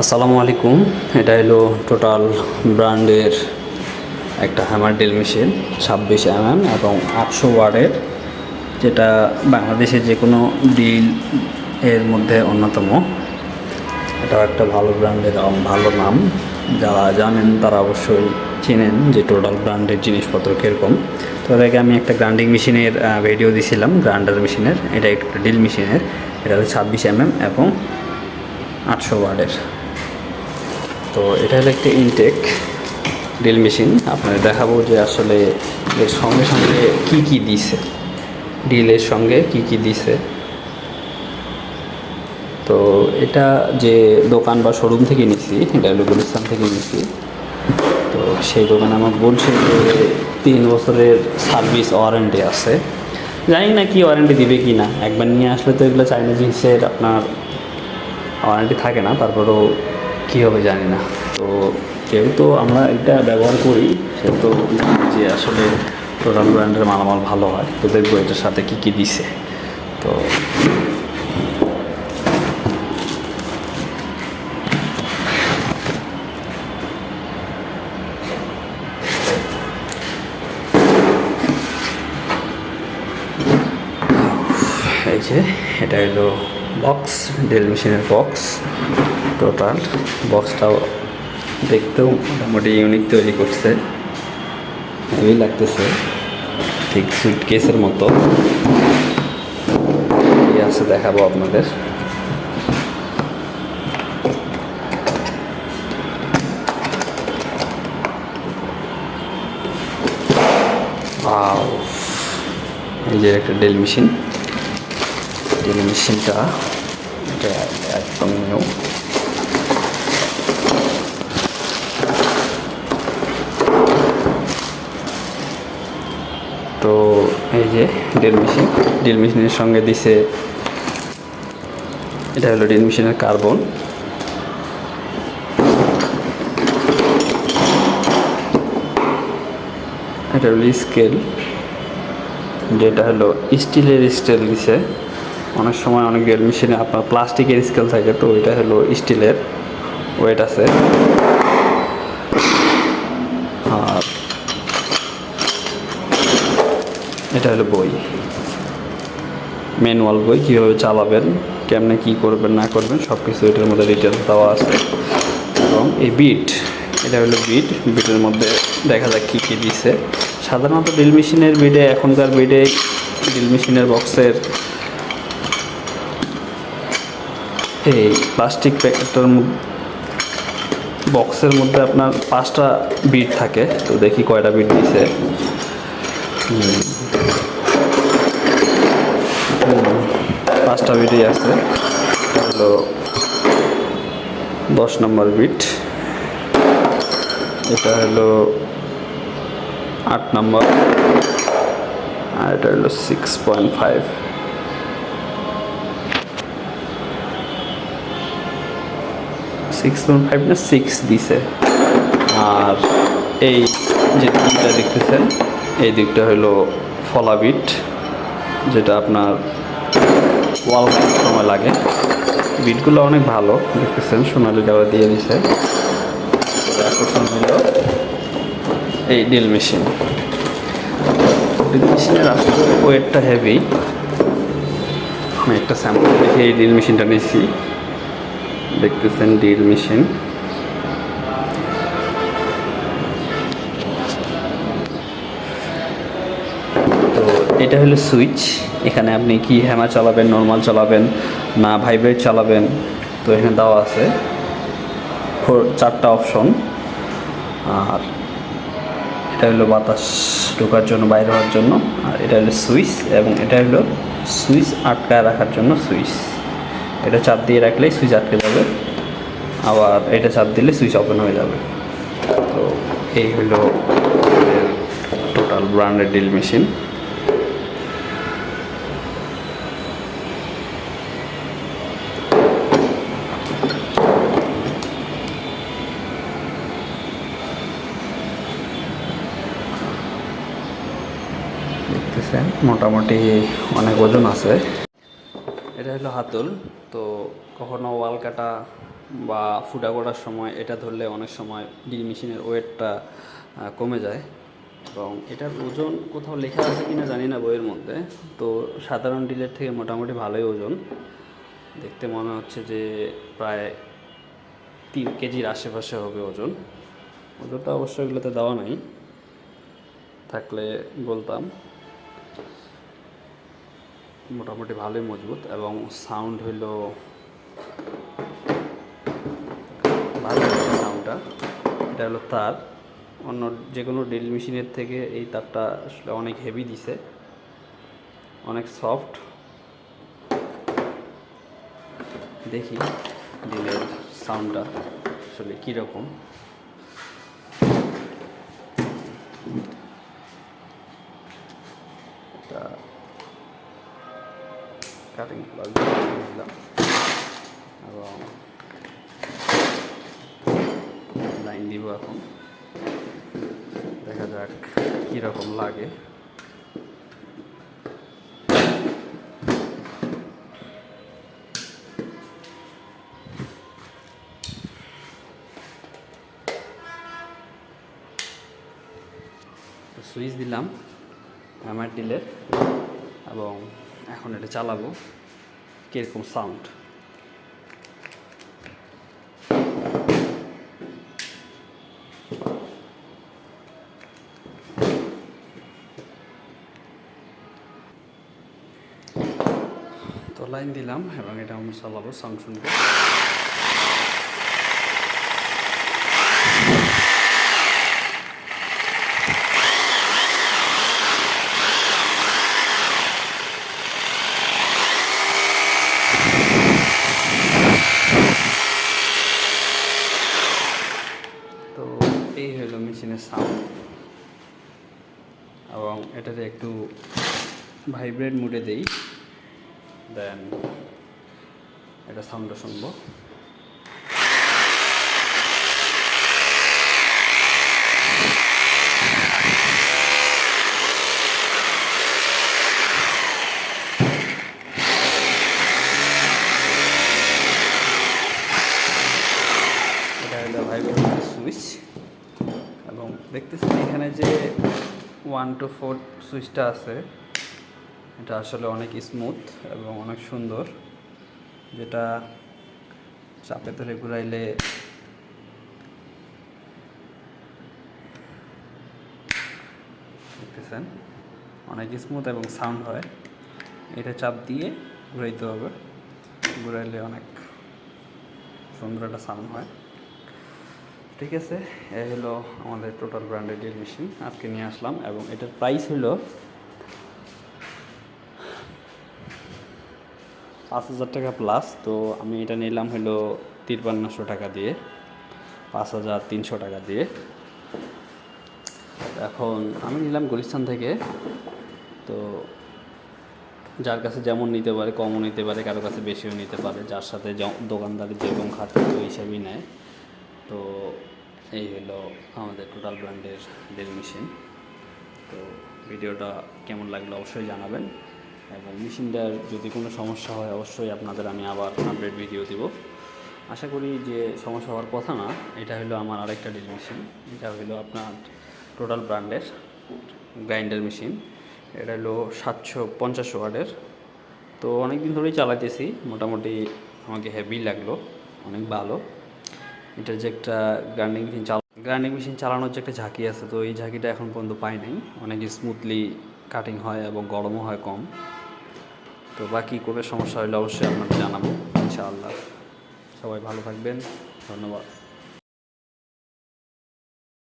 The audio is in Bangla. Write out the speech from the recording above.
আসসালামু আলাইকুম। এটা হলো টোটাল ব্র্যান্ডের একটা হ্যামার ড্রিল মেশিন ছাব্বিশ এমএম এবং আটশো ওয়ার্ডের যেটা বাংলাদেশের যে কোনো ডিল এর মধ্যে অন্যতম। এটাও একটা ভালো ব্র্যান্ডের ভালো নাম। যারা জানেন তারা অবশ্যই চিনেন যে টোটাল ব্র্যান্ডের জিনিসপত্র কীরকম। তো আগে আমি একটা গ্রাইন্ডিং মেশিনের ভিডিও দিয়েছিলাম গ্রাইন্ডার মেশিনের এটা একটা ডিল মেশিনের এটা হলো ছাব্বিশ এমএম এবং আটশো ওয়ার্ডের তো এটা হলো একটি ইনটেক ড্রিল মেশিন আপনাদের দেখাবো যে আসলে এর সঙ্গে সঙ্গে কি কি দিছে। ডিলের সঙ্গে কি কি দিছে। তো এটা যে দোকান বা শোরুম থেকে নিছি, এটা হলো গুলিস্তান থেকে নিছি। তো সেই দোকানে আমার বলছে যে তিন বছরের সার্ভিস ওয়ারেন্টি আছে। জানি না কি ওয়ারেন্টি দিবে কি না। একবার নিয়ে আসলে তো এগুলো চাইনা জিনিসের আপনার ওয়ারেন্টি থাকে না, তারপরেও কী হবে জানি না। তো যেহেতু আমরা এটা ব্যবহার করি, সেহেতু যে আসলে টোটাল ব্র্যান্ডের মালামাল ভালো হয়, তো দেখব এটার সাথে কী কী দিছে। তো এই যে, এটা হলো বক্স ডেল মেশিনের বক্স টোটাল বক্সটাও দেখতেও মোটামুটি ইউনিক তৈরি করছে। হেভি লাগতেছে, ঠিক সুইট কেসের মতো আছে দেখাবো আপনাদের. এই যে একটা ডেল মেশিন। ডেল মেশিনটা এটা একদম নিউ তো ডেল মেশিন। ড্রিল মেশিনের সঙ্গে দিছে, এটা হলো ড্রিল মেশিনের কার্বন। এটা হলো স্কেল, যেটা হলো স্টিলের স্কেল দিছে। অনেক সময় অনেক ডেল মেশিনে আপনার প্লাস্টিকের স্কেল থাকে, তো এটা হলো স্টিলের ওয়েট আছে। এটা হলো বই। ম্যানুয়াল বই, কীভাবে চালাবেন, কেমনে কী করবেন, না করবেন সব কিছু এটার মধ্যে ডিটেলস দেওয়া আছে। এবং এই বিট, এটা হলো বিট। বিটের মধ্যে দেখা যাক কী কী দিছে। সাধারণত ড্রিল মেশিনের বিডে এখনকার বিডে ড্রিল মেশিনের বক্সের এই প্লাস্টিক প্যাকেটটার বক্সের মধ্যে আপনার পাঁচটা বিট থাকে। তো দেখি কয়টা বিট দিছে। পাঁচটা বিটই আছে। হলো দশ নম্বর বিট এটা হলো আট নম্বর। আর এটা হলো six point five six point five না সিক্স দিছে। আর এই যে দিকটা দেখতেছেন, এই দিকটা হলো ফলাবিট যেটা আপনার ওয়াল সময় লাগে। বিটগুলো অনেক ভালো, দেখতেছেন, সোনালি কালার দিয়ে দিছে। আকর্ষণ হলো এই ড্রিল মেশিন ড্রিল মেশিনের আসলে ওয়েটটা হেভি আমি একটা স্যাম্পল দেখে এই ড্রিল মেশিনটা নিয়েছি দেখতেছেন ড্রিল মেশিন এটা হলো সুইচ। এখানে আপনি কি হ্যামা চালাবেন নর্মাল চালাবেন, না ভাইব্রেট চালাবেন, তো এখানে দেওয়া আছে চারটা অপশন আর এটা হলো বাতাস ঢোকার জন্য, বাইরে হওয়ার জন্য। আর এটা হলো সুইচ এবং এটা হলো সুইচ আটকায় রাখার জন্য সুইচ। এটা চাপ দিয়ে রাখলেই সুইচ আটকে যাবে। আবার এটা চাপ দিলে সুইচ ওপেন হয়ে যাবে। তো এই হলো টোটাল ব্র্যান্ডেড ড্রিল মেশিন দেখতেছেন মোটামুটি অনেক ওজন আছে। এটা হলো হাতল। তো কখনো ওয়াল কাটা বা ফুটা করার সময় এটা ধরলে অনেক সময় ড্রিল মেশিনের ওয়েটটা কমে যায়। এবং এটার ওজন কোথাও লেখা আছে কিনা জানি না বইয়ের মধ্যে। তো সাধারণ ডিলের থেকে মোটামুটি ভালোই ওজন। দেখতে মনে হচ্ছে যে প্রায় তিন কেজির আশেপাশে হবে ওজন। ওজনটা অবশ্য এগুলোতে দেওয়া নাই। থাকলে বলতাম। মোটামুটি ভালোই মজবুত এবং সাউন্ড হইল ভালো সাউন্ডটা এটা হলো তার। অন্য যে কোনো ড্রিল মেশিনের থেকে এই তারটা আসলে অনেক হেভি দিছে। অনেক সফট দেখি ড্রিলের সাউন্ডটা আসলে কীরকম। কাটিং দিলাম এবং লাইন দিব এখন। দেখা যাক কীরকম লাগে। সুইচ দিলাম আমার ডিলের এবং এখন এটা চালাবো। কীরকম সাউন্ড তো লাইন দিলাম এবং এটা আমি চালাবো সাউন্ড শুনব তো এই সাউন্ড এবং এটাতে একটু ভাইব্রেট মুডে দেই দেন এটা সাউন্ডটা শুনব এটা হলো ভাইব্রেট সুইচ এবং দেখতেছেন এখানে যে ওয়ান টু ফোর সুইচটা আছে, এটা আসলে অনেক স্মুথ এবং অনেক সুন্দর, যেটা চাপে ধরে ঘুরাইলে দেখতেছেন, অনেক স্মুথ এবং সাউন্ড হয়। এটা চাপ দিয়ে ঘুরাইতে হবে, ঘুরাইলে অনেক সুন্দর একটা সাউন্ড হয়। ঠিক আছে, এই হলো আমাদের টোটাল ব্র্যান্ডেড ড্রিল মেশিন আজকে নিয়ে আসলাম এবং এটার প্রাইস হলো পাঁচ হাজার টাকা প্লাস তো আমি এটা নিলাম হলো তিরপান্নশো টাকা দিয়ে, পাঁচ হাজার তিনশো টাকা দিয়ে। এখন আমি নিলাম গুলিস্তান থেকে। তো যার কাছে যেমন নিতে পারে, কমও নিতে পারে, কারও কাছে বেশিও নিতে পারে, যার সাথে দোকানদারের যেরকম খাতে ওই হিসাবেই নেয়। তো এই হলো আমাদের টোটাল ব্র্যান্ডের ড্রিল মেশিন তো ভিডিওটা কেমন লাগল অবশ্যই জানাবেন। এবং মেশিনটার যদি কোনো সমস্যা হয়, অবশ্যই আপনাদের আমি আবার আপডেট ভিডিও দিব। আশা করি যে সমস্যা হওয়ার কথা না, এটা হলো আমার আরেকটা ড্রিল মেশিন এটা হলো আপনার টোটাল ব্র্যান্ডের গ্রাইন্ডার মেশিন এটা হলো সাতশো পঞ্চাশ ওয়ার্ডের তো অনেক দিন ধরেই চালাইতেছি, মোটামুটি আমাকে হেভি লাগল, অনেক ভালো। এটার যে একটা গ্রাইন্ডিং মেশিন চাল গ্রাইন্ডিং মেশিন চালানোর যে একটা ঝাঁকি আছে, তো এই ঝাঁকিটা এখন পর্যন্ত পাই নাই। অনেক স্মুথলি কাটিং হয় এবং গরমও হয় কম। তো বাকি কোনো সমস্যা হলে অবশ্যই আপনাকে জানাব, ইনশাআল্লাহ। সবাই ভালো থাকবেন, ধন্যবাদ।